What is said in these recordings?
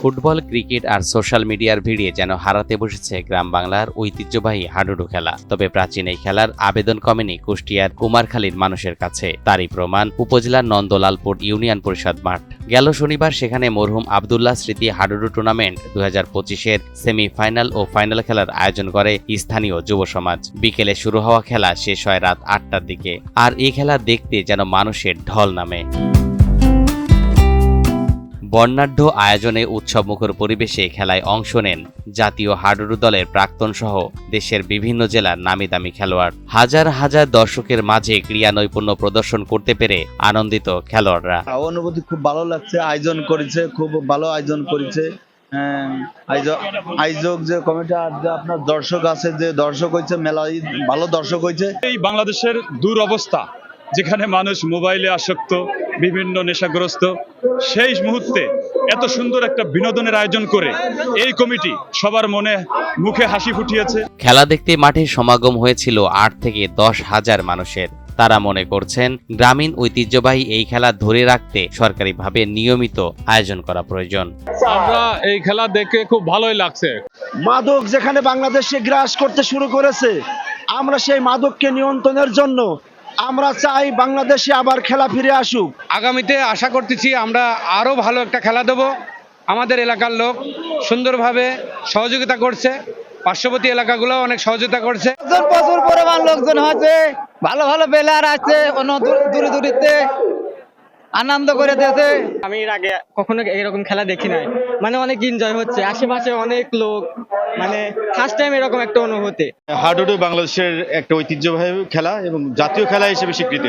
Football, cricket আর social মিডিয়ার ভিড়ে যেন হারাতে বসেছে গ্রাম বাংলার ঐতিহ্যবাহী হাডুডু খেলা। তবে প্রাচীন এই খেলার আবেদন কমেনি কুষ্টিয়ার কুমারখালীর মানুষের কাছে। তারই প্রমাণ উপজেলার নন্দলালপুর ইউনিয়ন পরিষদ মাঠ। গেল শনিবার সেখানে মরহুম আবদুল্লাহ স্মৃতি হাডুডু টুর্নামেন্ট দুই হাজার পঁচিশের সেমিফাইনাল ও ফাইনাল খেলার আয়োজন করে স্থানীয় যুব সমাজ। বিকেলে শুরু হওয়া খেলা শেষ হয় রাত আটটার দিকে। আর এই খেলা দেখতে যেন মানুষের ঢল নামে। বর্ণাঢ্য আয়োজনে উৎসবমুখর পরিবেশে খেলায় অংশ নেন জাতীয় হাডুডু দলের প্রাক্তন সহ দেশের বিভিন্ন জেলার নামি দামি খেলোয়াড়। হাজার হাজার দর্শকের মাঝে ক্রীড়া নৈপুণ্য প্রদর্শন করতে পেরে আনন্দিত খেলোয়াড়রা। অনুভূতি খুব ভালো লাগছে আয়োজন করেছে খুব ভালো আয়োজন করেছে। হ্যাঁ, আয়োজ- আয়োজক যে কমিটি আর যে আপনার দর্শক আছে যে দর্শক হয়েছে মেলায় ভালো দর্শক হয়েছে। এই বাংলাদেশের দুরবস্থা যেখানে মানুষ মোবাইলে আসক্ত বিভিন্ন নেশাগ্রস্ত। সেই মুহূর্তে এত সুন্দর একটা বিনোদনের আয়োজন করে এই কমিটি সবার মনে মুখে হাসি ফুটিয়েছে। খেলা দেখতে মাঠে সমাগম হয়েছিল আট থেকে দশ হাজার মানুষের। তারা মনে করছেন গ্রামীণ ঐতিহ্যবাহী এই খেলা ধরে রাখতে সরকারিভাবে নিয়মিত আয়োজন করা প্রয়োজন। আমরা এই খেলা দেখে খুব ভালোই লাগছে। মাদক যেখানে বাংলাদেশে গ্রাস করতে শুরু করেছে আমরা সেই মাদককে নিয়ন্ত্রণের জন্য আমরা চাই বাংলাদেশে আবার খেলা ফিরে আসুক। আগামীতে আশা করতেছি আমরা আরও ভালো একটা খেলা দেব। আমাদের এলাকার লোক সুন্দরভাবে সহযোগিতা করছে। পার্শ্ববর্তী এলাকাগুলো অনেক সহযোগিতা করছে। প্রচুর পরিমাণ লোকজন আছে ভালো ভালো প্লেয়ার আছে অন্য দূর- দূরে দূরিতে আনন্দ করে দিয়েছে আমি এর আগে কখনো এরকম খেলা দেখি নাই। মানে অনেক এনজয় হচ্ছে। আশেপাশে অনেক লোক মানে ফার্স্ট টাইম এরকম একটা অনুভূতি। হাডুডু বাংলাদেশের একটা ঐতিহ্যবাহী খেলা এবং জাতীয় খেলা হিসেবে স্বীকৃত।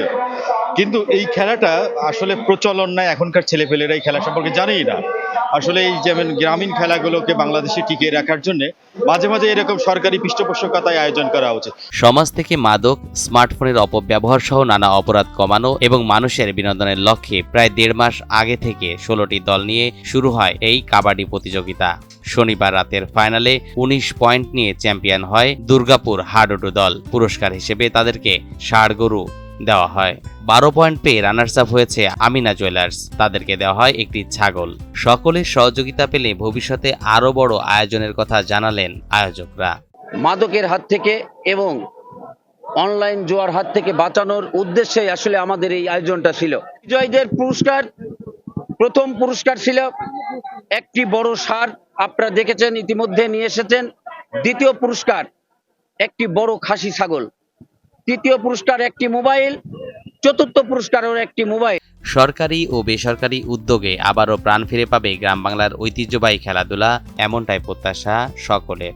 কিন্তু এই খেলাটা আসলে প্রচলন নাই এখনকার ছেলেপেলেরা এই খেলা সম্পর্কে জানেই না। আসলে এই যেমন গ্রামীণ খেলাগুলোকে বাংলাদেশে টিকিয়ে রাখার জন্য মাঝে মাঝে এরকম সরকারি পৃষ্ঠপোষকতায় আয়োজন করা উচিত। সমাজ থেকে মাদক, স্মার্টফোনের অপব্যবহার সহ নানা অপরাধ কমানো এবং মানুষের বিনোদনের লক্ষ্যে প্রায় দেড় মাস আগে থেকে ষোলোটি দল নিয়ে শুরু হয় এই কাবাডি প্রতিযোগিতা। শনিবার রাতের ফাইনালে উনিশ পয়েন্ট নিয়ে চ্যাম্পিয়ন হয় দুর্গাপুর হাডুডু দল। পুরস্কার হিসেবে তাদেরকে ষাড় গরু দেওয়া হয়। বারো পয়েন্ট পেয়ে রানার্স আপ হয়েছে আমিনা জুয়েলার্স। তাদেরকে দেওয়া হয় একটি ছাগল। সকলের সহযোগিতা পেলে ভবিষ্যতে আরও বড় আয়োজনের কথা জানালেন আয়োজকরা। মাদকের হাত থেকে এবং অনলাইন জোয়ার হাত থেকে বাঁচানোর উদ্দেশ্যে আসলে আমাদের এই আয়োজনটা ছিল। বিজয়ীদের পুরস্কার, প্রথম পুরস্কার ছিল একটি বড় সার। আপনারা দেখেছেন, ইতিমধ্যে নিয়ে এসেছেন। দ্বিতীয় পুরস্কার একটি বড় খাসি ছাগল। তৃতীয় পুরস্কার একটি মোবাইল, চতুর্থ পুরস্কারও একটি মোবাইল। সরকারি ও বেসরকারি উদ্যোগে আবারও প্রাণ ফিরে পাবে গ্রাম বাংলার ঐতিহ্যবাহী খেলাধুলা, এমনটাই প্রত্যাশা সকলের।